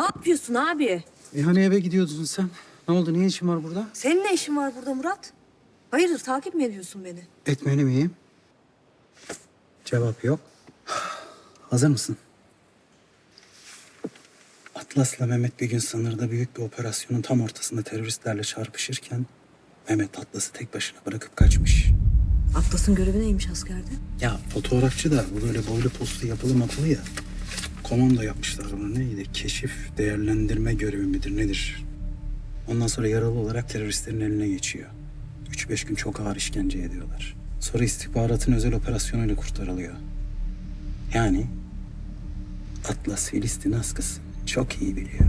yapıyorsun abi? E hani eve gidiyordun sen? Ne oldu? Niye işin var burada? Senin ne işin var burada Murat? Hayırdır takip mi ediyorsun beni? Etmeli miyim? Cevap yok. Hazır mısın? Atlas'la Mehmet bir gün sınırda büyük bir operasyonun tam ortasında teröristlerle çarpışırken Mehmet Atlas'ı tek başına bırakıp kaçmış. Atlas'ın görevi neymiş askerde? Ya fotoğrafçı da bu böyle boylu postlu yapılı mapılı ya. Komando yapmışlar onu neydi? Keşif, değerlendirme görevi midir nedir? Ondan sonra yaralı olarak teröristlerin eline geçiyor. Üç beş gün çok ağır işkence ediyorlar. Sonra istihbaratın özel operasyonuyla kurtarılıyor. Yani Atlas Filistin askısı çok iyi biliyor.